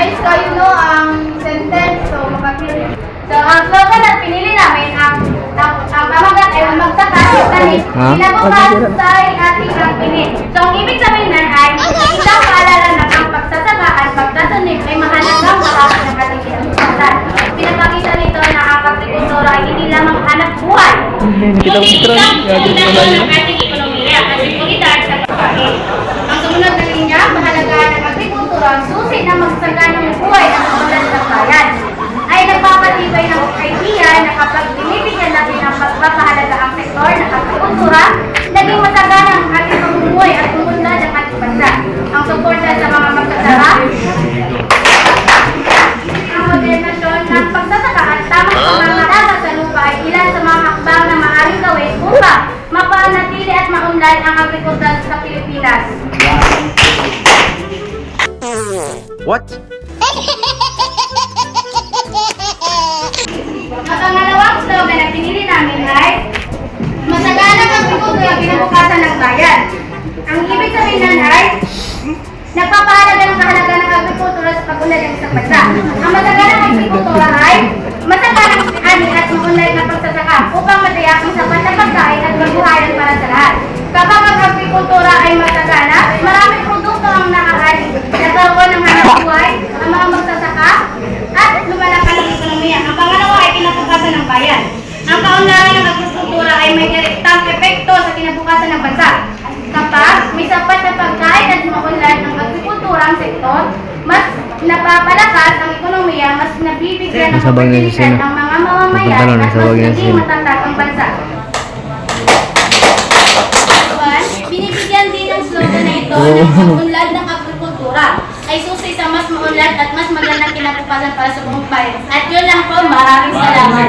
guys, kayo know ang sentence. So, makapili. So, ang slogan na pinili namin, ang ang ang pamagat ay magtapat, magtanim, Ha? kinabukasay ating ang pinili. So, ang ibig sabihin na ay isang paalala na ang pagsasaka at pagtatanim ay mahalagang bahagi ng ating kinabukasan. Pinapakita nito na ang agrikultura ay hindi lamang hanap buhay. Kita Tron. Gagawin ko lang yun. ng ating ekonomiya at seguridad sa pagkain. Ang sumunod na linya, mahalagaan ng agrikultura ang na magsaganang buhay ng kamulan ng bayan ay nagpapatibay ng idea na kapag binibigyan natin ang pagpapahalaga ang sektor ng agrikultura, naging masagana ang ating pamumuhay at pumunta ng ating bansa. Ang suporta sa mga magsasaka, ang modernasyon ng pagsasaka at tamang pangangalaga sa lupa ay ilan sa mga hakbang na maaaring gawin upang mapanatili at maunlad ang What? Ang pangalawang slogan na pinili namin ay Masagana ang agrikultura kinabukasan ng bayan. Ang ibig sabihin nun ay Nagpapahalaga ng kahalaga ng agrikultura sa pag-unlad ng isang bansa. Ang masaganang agrikultura ay masaganang ani at maunlad na pagsasaka upang matiyak ang sapat na pagkain at mabuhayan para sa lahat. Kapag ang agrikultura ay masagana, maraming produkto ang nakakali. Nagkaroon ng hanap buhay, ang mga magsasaka, at lumalakas ang ekonomiya. Ang pangalawa ay kinabukasan ng bayan. Ang kaunlaran ng agrikultura ay may direktang epekto sa kinabukasan ng bansa. Kapag may sapat na pagkain at maunlad ng agrikultura ang sektor, mas napapalakas ang ekonomiya, mas nabibigyan ng oportunidad ang mga mamamayan at mas naging matatag ang bansa. Binibigyan din ng slogan na ito ng pag-unlad ng agrikultura ay susi sa mas maunlad at mas magandang kinabukasan para sa buong bayan. At yun lang po, maraming salamat.